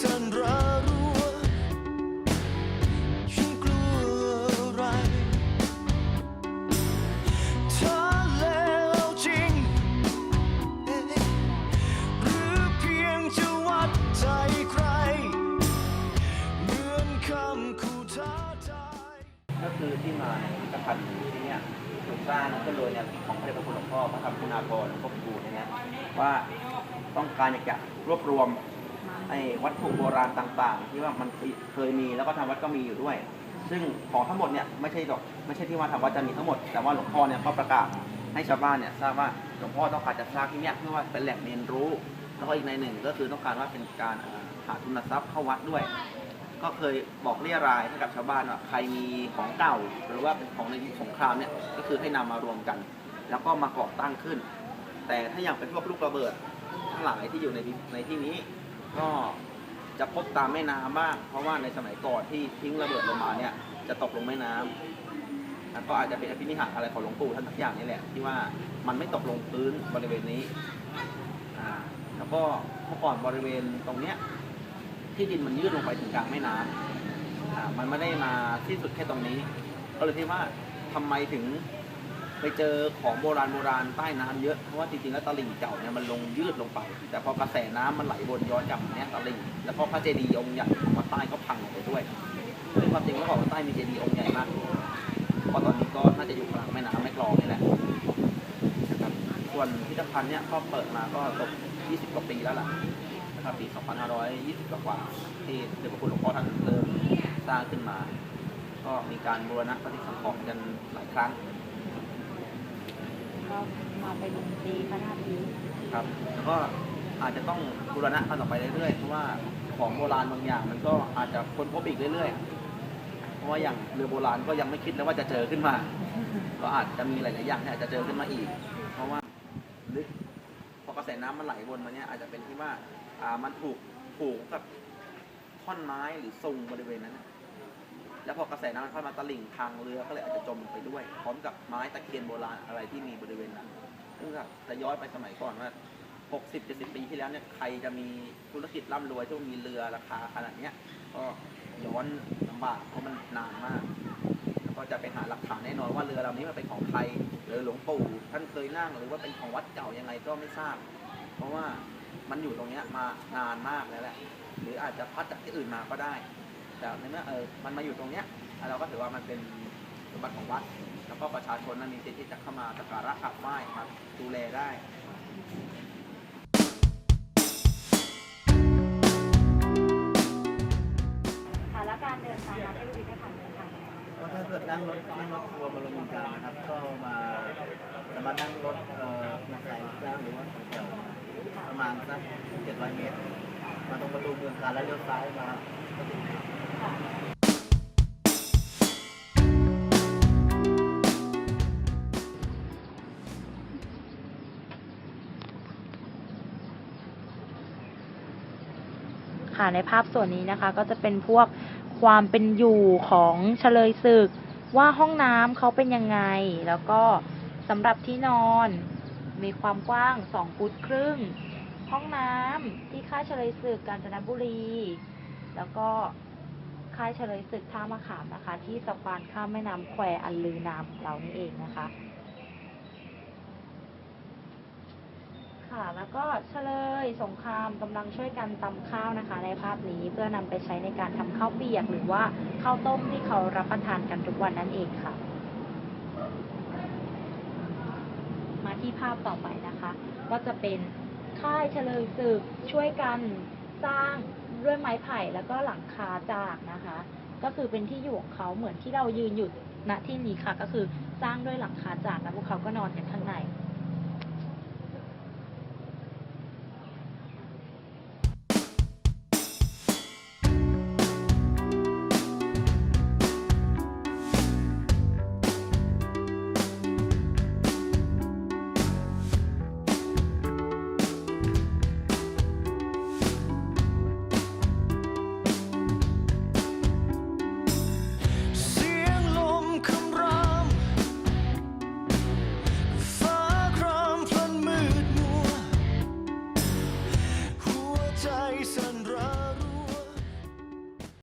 สั่นระรัวฉันกลัวอะไรเธอเลวจริง หรือเพียงจะวัดใจใคร เหมือนคำขู่ท้าทาย ก็คือที่มาในพิพิธภัณฑ์ที่เนี่ยถูกสร้างขึ้นโดยแนวคิดของพระเดชพระคุณหลวงพ่อพระธรรมคุณากรหลวงพ่อคูเนี่ยนะว่าต้องการอยากจะรวบรวม ไอ้วัตถุโบราณต่างๆ ที่ว่ามันเคยมีแล้วก็ทางวัดก็มีอยู่ด้วย ซึ่งของทั้งหมดเนี่ยไม่ใช่ดอกไม่ใช่ที่ว่าทางวัดจะมีทั้งหมด แต่ว่าหลวงพ่อเนี่ยก็ประกาศให้ชาวบ้านเนี่ยทราบว่าหลวงพ่อต้องการจะสร้างที่เนี่ยเพื่อว่าเป็นแหล่งเรียนรู้ แล้วก็อีกในหนึ่งก็คือต้องการว่าเป็นการหาทุนทรัพย์เข้าวัดด้วย ก็เคยบอกเรียรายให้กับชาวบ้านว่าใครมีของเก่า หรือว่าเป็นของในยุคสงครามเนี่ยก็คือให้นำมารวมกัน แล้วก็มาก่อตั้งขึ้น แต่ถ้าอย่างเป็นพวกลูกระเบิดทั้งหลายที่อยู่ในในที่นี้ ก็จะพบตามแม่น้ำบ้างเพราะว่าในสมัยก่อนที่ทิ้งระเบิดลงมาเนี่ย จะตกลงแม่น้ำแล้วก็อาจจะเป็นอภินิหารอะไรของหลวงปู่ท่านสักอย่างนี่แหละ ที่ว่ามันไม่ตกลงพื้นบริเวณนี้อ่าแล้วก็เมื่อก่อนบริเวณตรงเนี้ยที่ดินมันยืดลงไปถึงกลางแม่น้ำอ่ามันไม่ได้มาที่สุดแค่ตรงนี้ ก็เลยที่ว่าทำไมถึง ไปเจอของโบราณโบราณใต้น้ำเยอะ เพราะว่าจริงๆแล้วตลิ่งเก่าเนี่ยมันลงยืดลงไป แต่พอกระแสน้ำมันไหลวนย้อนกลับเนี่ยตลิ่ง แล้วก็พระเจดีย์องค์ใหญ่ของวัดใต้ก็พังลงไปด้วยซึ่งความจริงแล้วของวัดใต้มีเจดีย์องค์ใหญ่มากเพราะตอนนี้ก็น่าจะอยู่กลางแม่น้ำแม่กลองนี่แหละนะครับส่วนพิพิธภัณฑ์เนี่ยก็เปิดมาก็ตก 20 กว่าปีแล้วล่ะนะครับปี 2520 กว่าที่เดชพระคุณหลวงพ่อท่านเริ่มสร้างขึ้นมา ก็มีการบูรณะปฏิสังขรณ์กันหลายครั้ง ก็มาเป็นตีพระธาตุนี้ครับแล้วก็อาจจะต้องบูรณะกันต่อไปเรื่อยๆ เพราะว่าของโบราณบางอย่าง มันก็อาจจะค้นพบอีกเรื่อยๆ เพราะว่าอย่างเรือโบราณก็ยังไม่คิดเลยว่าจะเจอขึ้นมา ก็อาจจะมีหลายๆอย่างที่อาจจะเจอขึ้นมาอีก เพราะว่าลึกพอกระแสน้ำมันไหลวนมาเนี่ยอาจจะเป็นที่ว่า อ่ามันถูกผูกกับท่อนไม้หรือทรงบริเวณนั้นนะ แล้วพอกระแสน้ำมันพัดมาตลิ่งทางเรือก็เลยอาจจะจมลงไปด้วย พร้อมกับไม้ตะเคียนโบราณอะไรที่มีบริเวณนั้นซึ่งจะย้อนไปสมัยก่อนว่า 60 70 ปีที่แล้วเนี่ยใครจะมีธุรกิจร่ำรวยที่มีเรือราคาขนาดเนี้ยก็ย้อนลำบากเพราะมันนานมากแล้วก็จะไปหาหลักฐานแน่นอนว่าเรือลำนี้มันเป็นของใครหรือหลวงปู่ท่านเคยนั่งหรือว่าเป็นของวัดเก่ายังไงก็ไม่ทราบ เพราะว่ามันอยู่ตรงเนี้ยมานานมากแล้วแหละหรืออาจจะพัดจากที่อื่นมาก็ได้ แต่ในเมื่อเออมันมาอยู่ตรงเนี้ยเราก็ถือว่ามันเป็นสมบัติของวัด แล้วก็ประชาชนนั้นมีสิทธิ์ที่จะเข้ามาสักการะกราบไหว้มาดูแลได้ค่ะแล้วการเดินทางมาที่พิพิธภัณฑ์เดินทางยังไงก็ถ้าเกิดนั่งรถนั่งรถทัวร์มาลงเมืองการนะครับ ก็มาสามารถนั่งรถเอ่อมาสายเจ้าหรือว่าแถวประมาณสักเจ็ดร้อยเมตร มาตรงประตูเมืองการแล้วเลี้ยวซ้ายมาก็ถึง ค่ะในภาพส่วนนี้นะคะก็จะเป็นพวกความเป็นอยู่ของเฉลยศึก ว่าห้องน้ำเขาเป็นยังไง แล้วก็สำหรับที่นอน มีความกว้าง2ฟุตครึ่ง ห้องน้ำที่ค่ายเฉลยศึกกาญจนบุรี แล้วก็ ค่ายเฉลยศึกท่ามะขามนะคะ ที่สะพานข้ามแม่น้ำแควอันลือนามของเรานี่เองนะคะ ค่ะแล้วก็เฉลยสงครามกำลังช่วยกันตำข้าวนะคะ ในภาพนี้เพื่อนำไปใช้ในการทำข้าวเปียก หรือว่าข้าวต้มที่เขารับประทานกันทุกวันนั่นเองค่ะ มาที่ภาพต่อไปนะคะ ก็จะเป็นค่ายเฉลยศึกช่วยกัน สร้างด้วยไม้ไผ่แล้วก็หลังคาจากนะคะ ก็คือเป็นที่อยู่ของเขาเหมือนที่เรายืนอยู่ณที่นี้ค่ะ ก็คือสร้างด้วยหลังคาจากแล้วพวกเขาก็นอนกันข้างใน